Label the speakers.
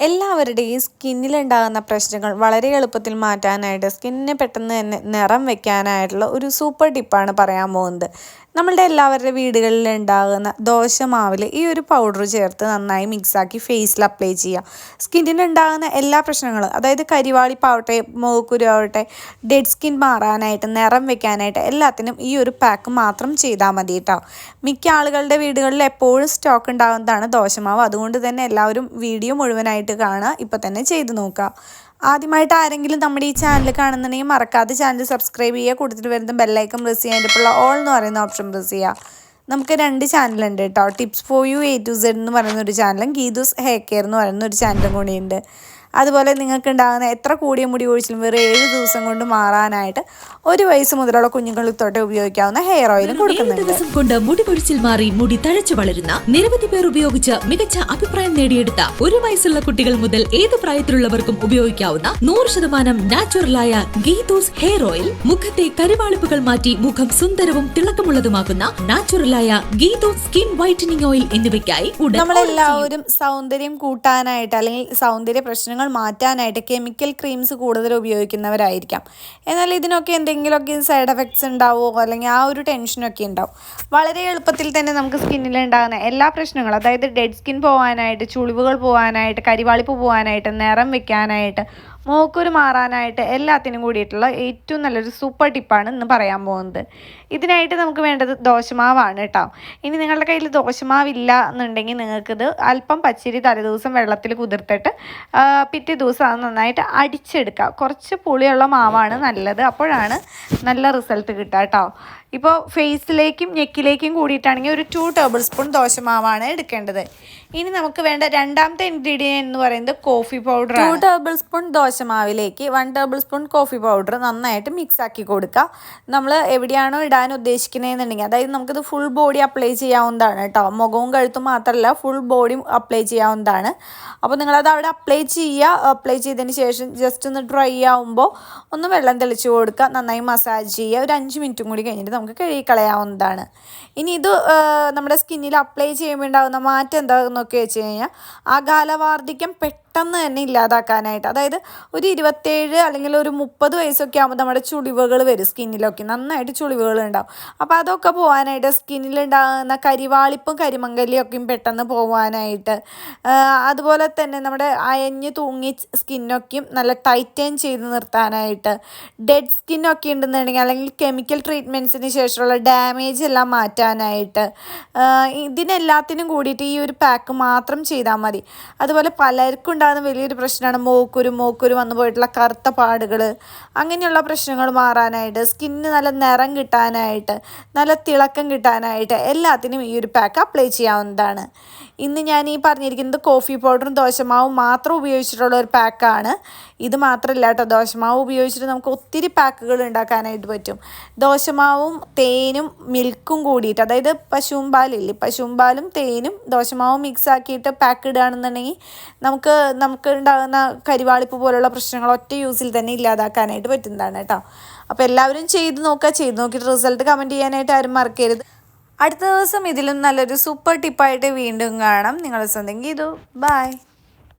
Speaker 1: എല്ലാവരുടെയും സ്കിന്നിലുണ്ടാകുന്ന പ്രശ്നങ്ങൾ വളരെ എളുപ്പത്തിൽ മാറ്റാനായിട്ട് സ്കിന്നിന് പെട്ടെന്ന് തന്നെ നിറം വെക്കാനായിട്ടുള്ള ഒരു സൂപ്പർ ടിപ്പാണ് പറയാൻ പോകുന്നത്. നമ്മളുടെ എല്ലാവരുടെ വീടുകളിൽ ഉണ്ടാകുന്ന ദോശമാവിൽ ഈ ഒരു പൗഡർ ചേർത്ത് നന്നായി മിക്സാക്കി ഫേസിൽ അപ്ലൈ ചെയ്യുക സ്കിന്നിന് ഉണ്ടാകുന്ന എല്ലാ പ്രശ്നങ്ങളും അതായത് കരിവാളിപ്പാവട്ടെ മോക്കുരു ആവട്ടെ ഡെഡ് സ്കിൻ മാറാനായിട്ട് നിറം വെക്കാനായിട്ട് എല്ലാത്തിനും ഈ ഒരു പാക്ക് മാത്രം ചെയ്താൽ മതി കേട്ടോ മിക്ക ആളുകളുടെ വീടുകളിൽ എപ്പോഴും സ്റ്റോക്ക് ഉണ്ടാകുന്നതാണ് ദോശമാവ്. അതുകൊണ്ട് തന്നെ എല്ലാവരും വീഡിയോ മുഴുവനായിട്ട് കാണുക ഇപ്പോൾ തന്നെ ചെയ്ത് നോക്കുക. ആദ്യമായിട്ട് ആരെങ്കിലും നമ്മുടെ ഈ ചാനൽ കാണുന്നുണ്ടെങ്കിൽ മറക്കാതെ ചാനൽ സബ്സ്ക്രൈബ് ചെയ്യുക. കൂടുതൽ വരുന്ന ബെല്ലൈക്കൺ പ്രസ് ചെയ്യാൻ അതിന്റെപ്പുള്ള ഓൾ എന്ന് പറയുന്ന ഓപ്ഷൻ പ്രസ് ചെയ്യുക. നമുക്ക് രണ്ട് ചാനലുണ്ട് കേട്ടോ. Tips for you A to Z എന്ന് പറയുന്ന ഒരു ചാനലും ഗീതൂസ് ഹെയർ കെയർ എന്ന് പറയുന്ന ഒരു ചാനലും കൂടിയുണ്ട് അതുപോലെ നിങ്ങൾക്ക് ഉണ്ടാകുന്ന എത്ര കൂടിയ മുടി ഒഴിച്ചിലും വെറും ഏഴ് ദിവസം കൊണ്ട് മാറാനായിട്ട് ഒരു വയസ്സ് മുതലുള്ള കുഞ്ഞുങ്ങളിൽ തൊട്ട് ഉപയോഗിക്കാവുന്ന ഹെയർ ഓയിലും കൊടുക്കുന്നുണ്ട്.
Speaker 2: ദിവസം കൊണ്ട് മുടി പൊഴിച്ചിൽ മാറി മുടി തഴച്ചു വളരുന്ന നിരവധി പേർ ഉപയോഗിച്ച് മികച്ച അഭിപ്രായം നേടിയെടുത്ത ഒരു വയസ്സുള്ള കുട്ടികൾ മുതൽ ഏത് പ്രായത്തിലുള്ളവർക്കും ഉപയോഗിക്കാവുന്ന നൂറ് ശതമാനം നാച്ചുറലായ ഗീതൂസ് ഹെയർ ഓയിൽ മുഖത്തെ കരുവാളിപ്പുകൾ മാറ്റി മുഖം സുന്ദരവും തിളക്കമുള്ളതുമാക്കുന്ന നാച്ചുറലായ ഗീതൂസ് സ്കിൻ വൈറ്റനിങ് ഓയിൽ എന്നിവയ്ക്കായി
Speaker 1: നമ്മളെല്ലാവരും സൗന്ദര്യം കൂട്ടാനായിട്ട് അല്ലെങ്കിൽ സൗന്ദര്യ പ്രശ്നങ്ങൾ മാറ്റാനായിട്ട് കെമിക്കൽ ക്രീംസ് കൂടുതൽ ഉപയോഗിക്കുന്നവരായിരിക്കാം. എന്നാൽ ഇതിനൊക്കെ എന്തെങ്കിലുമൊക്കെ സൈഡ് എഫക്ട്സ് ഉണ്ടാവുമോ അല്ലെങ്കിൽ ആ ഒരു ടെൻഷനൊക്കെ ഉണ്ടാവും. വളരെ എളുപ്പത്തിൽ തന്നെ നമുക്ക് സ്കിന്നിൽ ഉണ്ടാകുന്ന എല്ലാ പ്രശ്നങ്ങളും അതായത് ഡെഡ് സ്കിൻ പോകാനായിട്ട് ചുളിവുകൾ പോകാനായിട്ട് കരിവാളിപ്പ് പോകാനായിട്ട് നിറം വെക്കാനായിട്ട് മൂക്കുരു മാറാനായിട്ട് എല്ലാത്തിനും കൂടിയിട്ടുള്ള ഏറ്റവും നല്ലൊരു സൂപ്പർ ടിപ്പാണ് ഇന്ന് പറയാൻ പോകുന്നത്. ഇതിനായിട്ട് നമുക്ക് വേണ്ടത് ദോശമാവാണ് കേട്ടോ. ഇനി നിങ്ങളുടെ കയ്യിൽ ദോശമാവില്ല എന്നുണ്ടെങ്കിൽ നിങ്ങൾക്കിത് അല്പം പച്ചരി തലേദിവസം വെള്ളത്തിൽ കുതിർത്തിട്ട് പിറ്റേ ദിവസം അത് നന്നായിട്ട് അടിച്ചെടുക്കുക. കുറച്ച് പുളിയുള്ള മാവാണ് നല്ലത്. അപ്പോഴാണ് നല്ല റിസൾട്ട് കിട്ടുക കേട്ടോ. ഇപ്പോൾ ഫേസിലേക്കും നെക്കിലേക്കും കൂടിയിട്ടാണെങ്കിൽ ഒരു ടു ടേബിൾ സ്പൂൺ ദോശമാവാണ് എടുക്കേണ്ടത്. ഇനി നമുക്ക് വേണ്ട രണ്ടാമത്തെ ഇൻഗ്രീഡിയൻ എന്ന് പറയുന്നത് coffee powder two table spoon ദോശമാവിലേക്ക് one table spoon coffee powder നന്നായിട്ട് മിക്സ് ആക്കി കൊടുക്കുക നമ്മൾ എവിടെയാണോ ഇടാൻ ഉദ്ദേശിക്കുന്നതെന്നുണ്ടെങ്കിൽ അതായത് നമുക്കിത് ഫുൾ ബോഡി അപ്ലൈ ചെയ്യാവുന്നതാണ് കേട്ടോ മുഖവും കഴുത്തും മാത്രമല്ല ഫുൾ ബോഡി അപ്ലൈ ചെയ്യാവുന്നതാണ്. അപ്പോൾ നിങ്ങളത് അവിടെ അപ്ലൈ ചെയ്യുക. അപ്ലൈ ചെയ്തതിന് ശേഷം ജസ്റ്റ് ഒന്ന് ഡ്രൈ ആവുമ്പോൾ ഒന്ന് വെള്ളം തെളിച്ച് കൊടുക്കുക. നന്നായി മസാജ് ചെയ്യുക. ഒരു അഞ്ച് മിനിറ്റും കൂടി കഴിഞ്ഞിട്ട് നമുക്ക് കഴുകി കളയാവുന്നതാണ്. ഇനി ഇത് നമ്മുടെ സ്കിന്നിൽ അപ്ലൈ ചെയ്യുമ്പോൾ ഉണ്ടാകുന്ന മാറ്റം എന്താണെന്നൊക്കെ വെച്ച് കഴിഞ്ഞാൽ ആ കാലവാർദ്ധിക്യം പെട്ടെന്ന് തന്നെ ഇല്ലാതാക്കാനായിട്ട്. അതായത് ഒരു ഇരുപത്തേഴ് അല്ലെങ്കിൽ ഒരു മുപ്പത് വയസ്സൊക്കെ ആകുമ്പോൾ നമ്മുടെ ചുളിവുകൾ വരും സ്കിന്നിലൊക്കെ. നന്നായിട്ട് ചുളിവുകൾ ഉണ്ടാവും. അപ്പോൾ അതൊക്കെ പോകാനായിട്ട് സ്കിന്നിലുണ്ടാകുന്ന കരിവാളിപ്പും കരിമങ്കലിയൊക്കെയും പെട്ടെന്ന് പോകാനായിട്ട് അതുപോലെ തന്നെ നമ്മുടെ അയഞ്ഞ് തൂങ്ങി സ്കിന്നൊക്കെയും നല്ല ടൈറ്റൻ ചെയ്ത് നിർത്താനായിട്ട് ഡെഡ് സ്കിന്നൊക്കെ ഉണ്ടെന്നുണ്ടെങ്കിൽ അല്ലെങ്കിൽ കെമിക്കൽ ട്രീറ്റ്മെന്റ്സിന് ശേഷമുള്ള ഡാമേജ് എല്ലാം മാറ്റാനായിട്ട് ഇതിനെല്ലാത്തിനും കൂടിയിട്ട് ഈ ഒരു പാക്ക് മാത്രം ചെയ്താൽ മതി. അതുപോലെ പലർക്കും ഉണ്ടാകുന്ന വലിയൊരു പ്രശ്നമാണ് മോക്കുരു മോക്കുരു വന്നു പോയിട്ടുള്ള കറുത്ത പാടുകൾ അങ്ങനെയുള്ള പ്രശ്നങ്ങൾ മാറാനായിട്ട് സ്കിന്നിന് നല്ല നിറം കിട്ടാനായിട്ട് നല്ല തിളക്കം കിട്ടാനായിട്ട് എല്ലാത്തിനും ഈ ഒരു പാക്ക് അപ്ലൈ ചെയ്യാവുന്നതാണ്. ഇന്ന് ഞാൻ ഈ പറഞ്ഞിരിക്കുന്നത് കോഫി പൗഡറും ദോശമാവും മാത്രം ഉപയോഗിച്ചിട്ടുള്ള ഒരു പാക്കാണ്. ഇത് മാത്രമല്ല കേട്ടോ ദോശമാവ് ഉപയോഗിച്ചിട്ട് നമുക്ക് ഒത്തിരി പാക്കുകൾ ഉണ്ടാക്കാനായിട്ട് പറ്റും. ദോശമാവും തേനും മിൽക്കും കൂടിയിട്ട് അതായത് പശുവും പാലില്ലേ പശുവും പാലും തേനും ദോശമാവും മിക്സ് ആക്കിയിട്ട് പാക്ക് ഇടുകയാണെന്നുണ്ടെങ്കിൽ നമുക്ക് നമുക്ക് ഉണ്ടാകുന്ന കരിവാളിപ്പ് പോലുള്ള പ്രശ്നങ്ങൾ ഒറ്റ യൂസിൽ തന്നെ ഇല്ലാതാക്കാനായിട്ട് പറ്റുന്നതാണ് കേട്ടോ. അപ്പോൾ എല്ലാവരും ചെയ്ത് നോക്കുക ചെയ്ത് നോക്കിയിട്ട് റിസൾട്ട് കമന്റ് ചെയ്യാനായിട്ട് ആരും മറക്കരുത്. അടുത്ത ദിവസം ഇതിലും നല്ലൊരു സൂപ്പർ ടിപ്പായിട്ട് വീണ്ടും കാണാം. നിങ്ങൾ സ്വന്തം ഗീതു. ബൈ